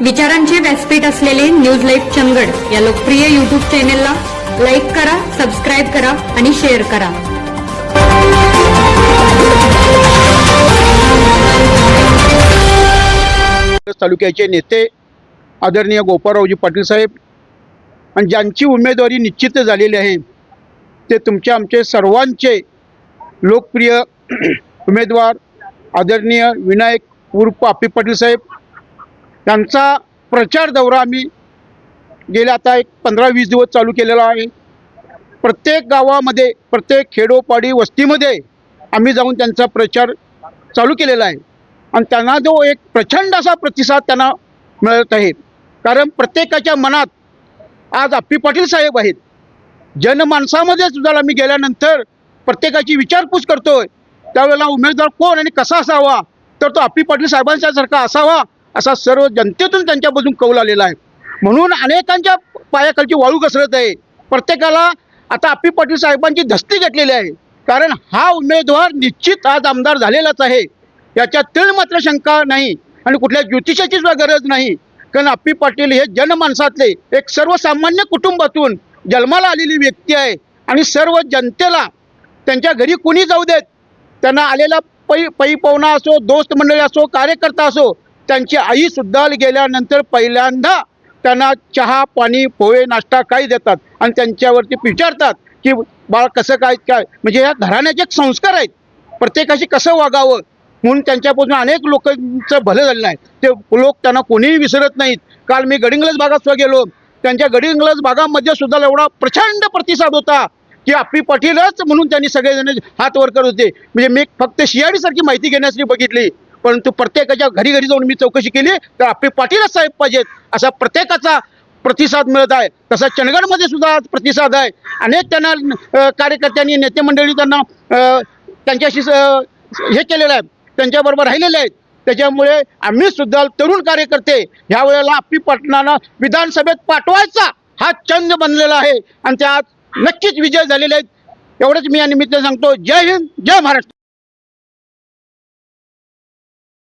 विचारांचे व्यासपीठ असलेले न्यूज लाईव्ह चंगड या लोकप्रिय युट्यूब चॅनेलला लाईक करा सबस्क्राईब करा आणि शेअर करा. तालुक्याचे नेते आदरणीय गोपाळरावजी पाटील साहेब आणि ज्यांची उमेदवारी निश्चित झालेली आहे ते तुमच्या आमचे सर्वांचे लोकप्रिय उमेदवार आदरणीय विनायक उर्फ आपी पाटील साहेब त्यांचा प्रचार दौरा आम्ही गेल्या आता एक पंधरा वीस दिवस चालू केलेला आहे. प्रत्येक गावामध्ये प्रत्येक खेडोपाडी वस्तीमध्ये आम्ही जाऊन त्यांचा प्रचार चालू केलेला आहे. आणि त्यांना जो एक प्रचंड असा प्रतिसाद त्यांना मिळत आहे. कारण प्रत्येकाच्या मनात आज आप्पी पाटील साहेब आहेत. जनमानसामध्ये सुद्धा आम्ही गेल्यानंतर प्रत्येकाची विचारपूस करतोय. त्यावेळेला उमेदवार कोण आणि कसा असावा? तर तो आप्पी पाटील साहेबांच्यासारखा असावा असा सर्व जनतेतून त्यांच्यापासून कौल आलेला आहे. म्हणून अनेकांच्या पायाखालची वाळू घसरत आहे. प्रत्येकाला आता आप्पी पाटील साहेबांची धस्ती घेतलेली आहे. कारण हा उमेदवार निश्चित आज आमदार झालेलाच आहे. याच्यात तीळ मात्र शंका नाही आणि कुठल्या ज्योतिषाची सुद्धा गरज नाही. कारण आप्पी पाटील हे जनमानसातले एक सर्वसामान्य कुटुंबातून जन्माला आलेली व्यक्ती आहे. आणि सर्व जनतेला त्यांच्या घरी कुणी जाऊ देत? त्यांना आलेला पै पै पाहुणा असो दोस्त मंडळी असो कार्यकर्ता असो त्यांची आई सुद्धा गेल्यानंतर पहिल्यांदा त्यांना चहा पाणी पोहे नाश्ता काही देतात आणि त्यांच्यावरती विचारतात की बाळ कसं काय काय? म्हणजे या घराण्याचे एक संस्कार आहेत. प्रत्येकाशी कसं वागावं? म्हणून त्यांच्यापासून अनेक लोकांचं भलं झालेलं आहे ते लोक त्यांना कोणीही विसरत नाहीत. काल मी गडिंग्लज भागात सुद्धा गेलो. त्यांच्या गडिंग्लज भागामध्ये सुद्धा एवढा प्रचंड प्रतिसाद होता की आप्पी पाटीलच म्हणून त्यांनी सगळेजण हात वर करत होते. म्हणजे मी फक्त शियाडीसारखी माहिती घेण्यासाठी बघितली. परंतु प्रत्येकाच्या घरी घरी जाऊन मी चौकशी केली तर आप्पी पाटीलच साहेब पाहिजेत असा प्रत्येकाचा प्रतिसाद मिळत आहे. तसा चंदगडमध्ये सुद्धा प्रतिसाद आहे. अनेक त्यांना कार्यकर्त्यांनी नेते मंडळी त्यांना त्यांच्याशी स- हे केलेलं आहे. त्यांच्याबरोबर राहिलेले आहेत. त्याच्यामुळे आम्ही सुद्धा तरुण कार्यकर्ते ह्या वेळेला आपली पाटणाला विधानसभेत पाठवायचा हा चंद बनलेला आहे. आणि त्यात नक्कीच विजय झालेले आहेत. एवढंच मी या निमित्त सांगतो. जय हिंद जय महाराष्ट्र.